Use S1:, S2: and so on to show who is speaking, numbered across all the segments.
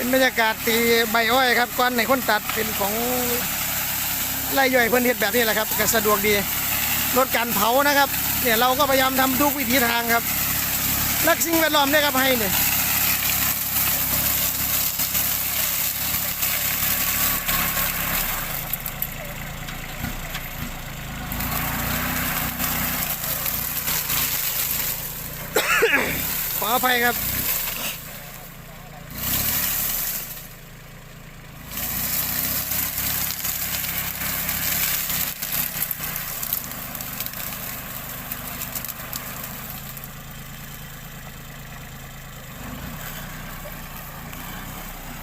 S1: เป็นบรรยากาศตีใบอ้อยครับก้อนในคนตัดเป็นของไล่ย่อยเพื่อนเฮ็ดแบบนี้แหละครับก็สะดวกดีลดการเผานะครับเนี่ยเราก็พยายามทำทุกวิถีทางครับรักสิ่งแวดล้อมด้วยครับให้เนี่ยขออภัยครับ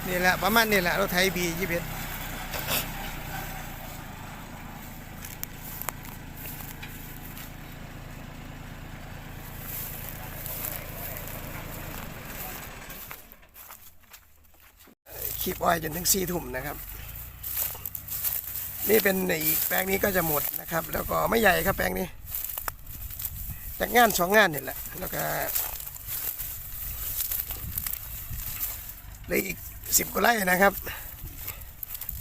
S1: นี่แหละประมาณนี่แหละรถไทยบียี่สิบขีบอ้อยจนถึงสี่ทุ่มนะครับ นี่เป็นอีกแปลงนี้ก็จะหมดนะครับ แล้วก็ไม่ใหญ่ครับแปลงนี้จากงานสองงานนี่แหละแล้วก็เลยอีก สิบกว่าไร่นะครับ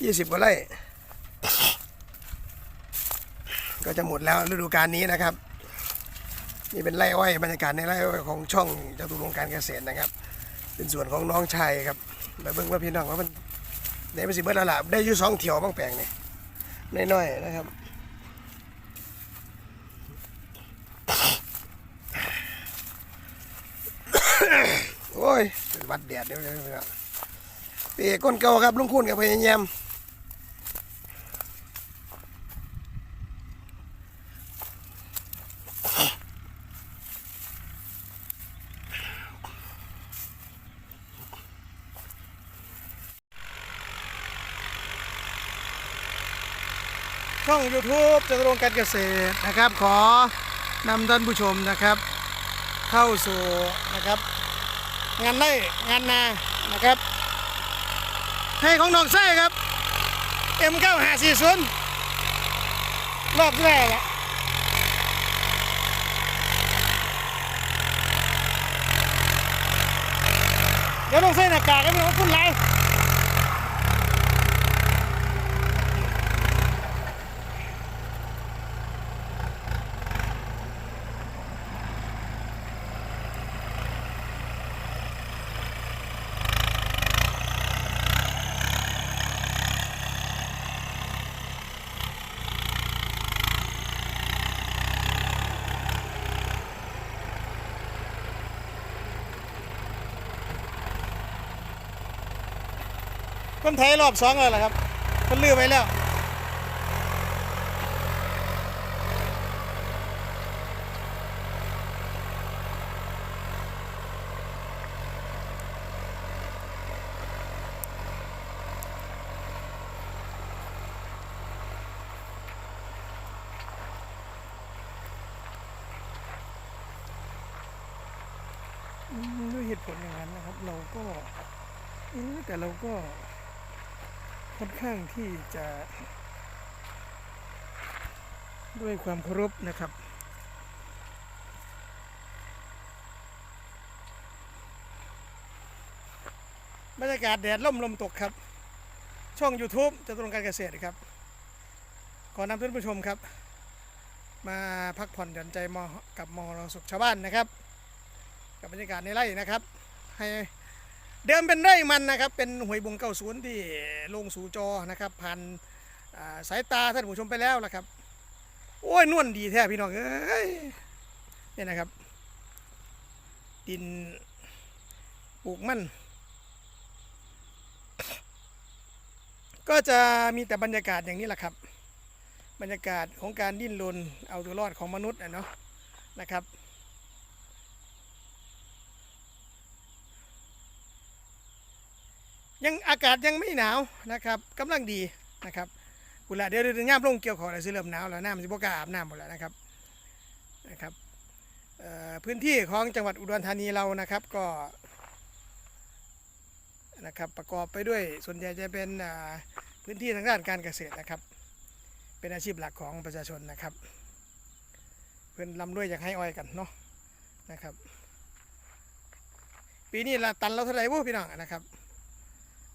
S1: ยี่สิบกว่าไร่ก็จะหมดแล้วฤดูกาลนี้นะครับ นี่เป็นไร่อ้อยบรรยากาศในไร่อ้อยของช่องจตุรงการเกษตรนะครับ เป็นส่วนของน้องชายครับมาเบิ่งว่าพี่น้องว่ามันได้ไปสิเบิดแล้วล่ะได้ยู่สองเถียวบ้างแปลงนี่น้อยๆนะครับโอ้ยเป็นวัดแดดเดี๋ยวเดี๋ยว เดี๋ยวเปียก้นเก่าครับลุงคุณกับพยายามช่อง YouTube จตุรงการเกษตรนะครับ ขอนำท่านผู้ชมนะครับ เข้าสู่นะครับ งานไร่งานนานะครับ ให้ของน้องไส้ครับ M9540 รอบแรกอะเดี๋ยวน้องไส้หน้ากากให้พี่น้องพุ่นไร คนไทยรอบสองเลยเหรอครับคนลือไปแล้วด้วยเหตุผลอย่างนั้นนะครับ เราก็แต่เราก็ ค่อนข้างที่จะ ด้วยความเคารพนะครับ บรรยากาศแดดล่มลมตกครับ ช่อง YouTube จตุรงการเกษตรครับ ขอนำท่านผู้ชมครับ มาพักผ่อนหย่อนใจมอกับมอรสุขชาวบ้านนะครับ กับบรรยากาศในไร่นะครับ ให้ เดิมเป็นไร่มันนะครับ เป็นหวยบงเก้าศูนย์ที่ลงสู่จอนะครับผ่านสายตาท่านผู้ชมไปแล้วล่ะครับ โอ้ยนวลดีแท้พี่น้องเอ้ยนี่ยนะครับ ดินปลูกมัน ก็จะมีแต่บรรยากาศอย่างนี้แหละครับ บรรยากาศของการดิ้นรนเอาตัวรอดของมนุษย์นะเนาะนะครับ ยังอากาศยังไม่หนาวนะครับกำลังดีนะครับกุหละเดี๋ยวเดี๋ยวย่ามลงเกี่ยวขออะไรสิเริ่มหนาวแล้วน้ำสิบกล้าอาบน้ำหมดแล้วนะครับนะครับพื้นที่ของจังหวัดอุดรธานีเรานะครับก็นะครับประกอบไปด้วยส่วนใหญ่จะเป็นพื้นที่ทางด้านการเกษตรนะครับ เป็นอาชีพหลักของประชาชนนะครับ เพื่อนลำด้วยอยากให้อ้อยกันเนาะนะครับ ปีนี้ละตันเราเท่าไหร่วุ้พี่น้องนะครับ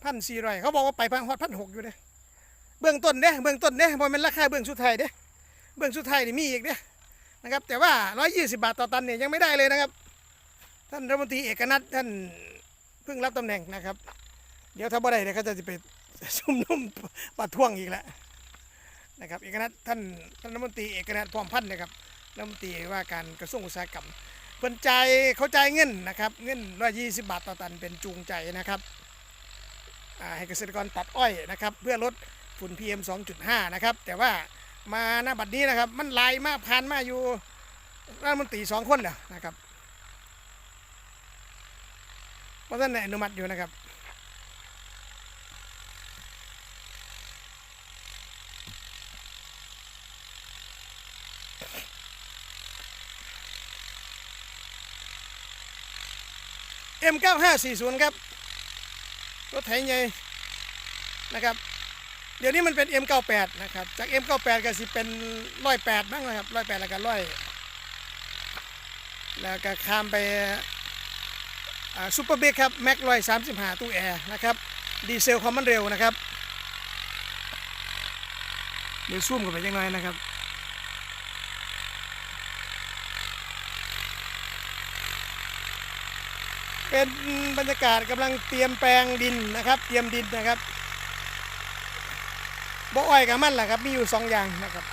S1: พันสี่ร้อยเขาบอกว่าไปพันฮอดพันหกอยู่เด้เบื้องต้นเด้เบื้องต้นเด้บอเป็นราคาเบื้องสุดท้ายเด้เบื้องสุดท้ายนี่มีอีกเด้นะครับแต่ว่าร้อยยี่สิบาทต่อตันเนี่ยยังไม่ได้เลยนะครับ ท่านรัฐมนตรีเอกนัทท่านเพิ่งรับตำแหน่งนะครับ เดี๋ยวถ้าบ่ได้เนี่ยเขาจะไปชุมนุมประท้วงอีกแล้วนะครับเอกนัทท่านท่านรัฐมนตรีเอกนัทพร้อมพันธ์นะครับรัฐมนตรีว่าการกระทรวงอุตสาหกรรมเพิ่นใจเข้าใจเงินนะครับ เงินร้อยยี่สิบาทต่อตันเป็นจูงใจนะครับ ให้เกษตรกรตัดอ้อยนะครับเพื่อลดฝุ่น PM 2.5 นะครับ แต่ว่ามาหน้าบัดนี้นะครับ มันไหลายมาผ่านมาอยู่รัฐมนตรีสองคนแล้วนะครับเพราะท่านอนุมัติอยู่นะครับ M9540 ครับ รถไถใหญ่นะครับ เดี๋ยวนี้มันเป็น M98 นะครับ จาก M98 ก็สิเป็น108บ้างนะครับ108แปดแล้วก็100แล้วก็ข้ามไปซูเปอร์เบรกครับแม็กร้อยสามสิบห้าตู้แอร์นะครับดีเซลความมันเร็วนะครับ เดี๋ยวซูมกันไปยังไงนะครับ เป็นบรรยากาศกำลังเตรียมแปลงดินนะครับ เตรียมดินนะครับบ่อ้อยกับมันแหละครับ มีอยู่สองอย่างนะครับ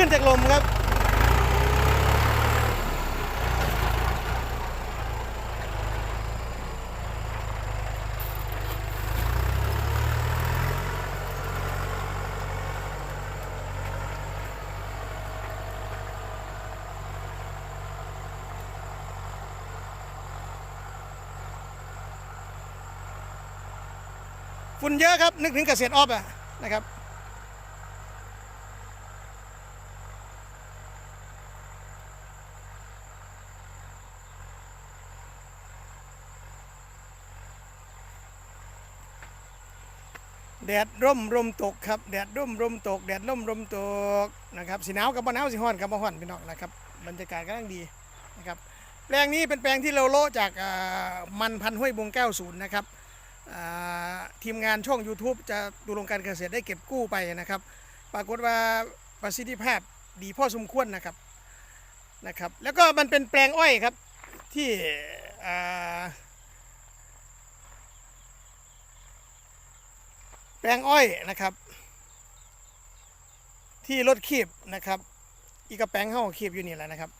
S1: ขึ้นจากลมครับ ฝุ่นเยอะครับ นึกถึงเกษตรออฟอะนะครับ แดดร่มลมตกครับแดดร่มลมตกแดดร่มลมตกนะครับสีหนาวกับบ่หนาวสีห้อนกับบ่ห้อนพี่น้องนะครับบรรยากาศกำลังดีนะครับแปลงนี้เป็นแปลงที่เราโลจากมันพันห้วยบงแก้วศูนย์นะครับทีมงานช่อง YouTube จะดูลงการเกษตรได้เก็บกู้ไปนะครับ ปรากฏว่าประสิทธิภาพดีพอสมควรนะครับนะครับ แล้วก็มันเป็นแปลงอ้อยครับที่อ่า แปลงอ้อยนะครับ ที่รถคีบนะครับ อีกกระแปลงเข้าคีบอยู่นี่แหละนะครับ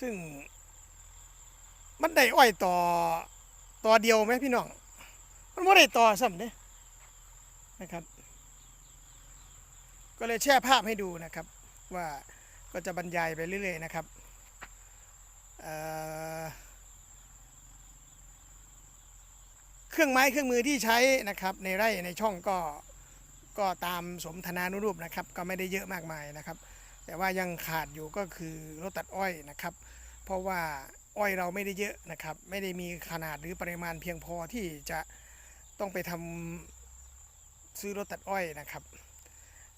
S1: ซึ่ง มันได้อ้อยต่อต่อเดียวไหมพี่น้อง มันไม่ได้ต่อซ้ำเด้นะครับ ก็เลยแช่ภาพให้ดูนะครับ ว่าก็จะบรรยายไปเรื่อยๆนะครับ เอ่อ เครื่องไม้เครื่องมือที่ใช้นะครับในไร่ในช่องก็ก็ตามสมธนานุรูปนะครับ ก็ไม่ได้เยอะมากมายนะครับ แต่ว่ายังขาดอยู่ก็คือรถตัดอ้อยนะครับ เพราะว่าอ้อยเราไม่ได้เยอะนะครับ ไม่ได้มีขนาดหรือปริมาณเพียงพอที่จะต้องไปทำซื้อรถตัดอ้อยนะครับ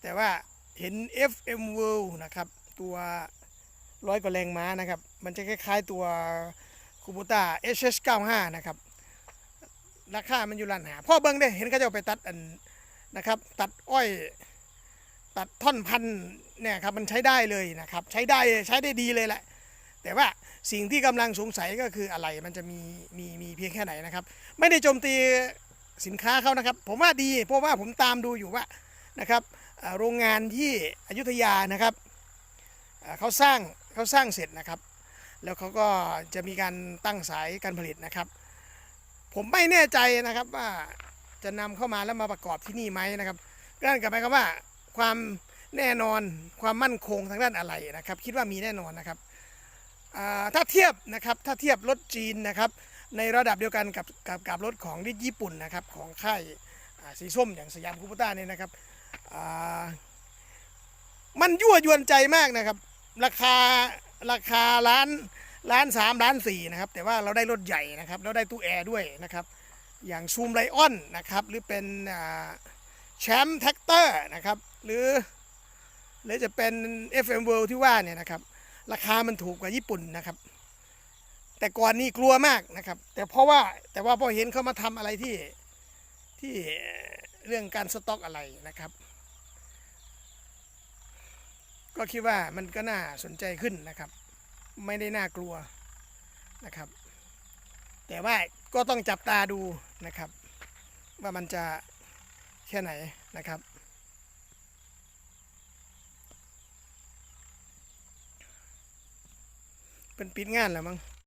S1: แต่ว่าเห็น FM World นะครับตัวร้อยกว่าแรงม้านะครับ มันจะคล้ายๆตัวคูบูต้า HS95 นะครับ ราคามันอยู่ล้านหาพ่อเบิ้งได้เห็นเขาจะไปตัดอันนะครับ ตัดอ้อย ตัดท่อนพันเนี่ยครับมันใช้ได้เลยนะครับ ใช้ได้ใช้ได้ดีเลยแหละ แต่ว่าสิ่งที่กำลังสงสัยก็คืออะไรมันจะมีมีมีเพียงแค่ไหนนะครับ ไม่ได้โจมตีสินค้าเขานะครับ ผมว่าดีเพราะว่าผมตามดูอยู่ว่านะครับโรงงานที่อยุธยานะครับเขาสร้างเขาสร้างเสร็จนะครับ แล้วเขาก็จะมีการตั้งสายการผลิตนะครับ ผมไม่แน่ใจนะครับว่าจะนำเข้ามาแล้วมาประกอบที่นี่ไหมนะครับนั่นก็หมายความว่าความแน่นอนความมั่นคงทางด้านอะไรนะครับ คิดว่ามีแน่นอนนะครับถ้าเทียบนะครับถ้าเทียบรถจีนนะครับ ในระดับเดียวกันกับกับกับรถของที่ญี่ปุ่นนะครับของค่ายสีส้มอย่างสยามคูปต้าเนี่ยนะครับมันยั่วยวนใจมากนะครับ ราคาราคาล้าน ล้านสามล้านสี่นะครับ แต่ว่าเราได้รถใหญ่นะครับ เราได้ตู้แอร์ด้วยนะครับ อย่างซูมไลออนนะครับ หรือเป็นแชมป์แท็กเตอร์นะครับ หรือ หรือจะเป็น FM World ที่ว่าเนี่ยนะครับ ราคามันถูกกว่าญี่ปุ่นนะครับ แต่ก่อนนี่กลัวมากนะครับ แต่เพราะว่าแต่ว่าพอเห็นเขามาทำอะไรที่ที่เรื่องการสต็อกอะไรนะครับ ก็คิดว่ามันก็น่าสนใจขึ้นนะครับ ไม่ได้น่ากลัวนะครับ แต่ว่าก็ต้องจับตาดูนะครับ ว่ามันจะแค่ไหนนะครับ เป็นปิดงานแล้วมั้ง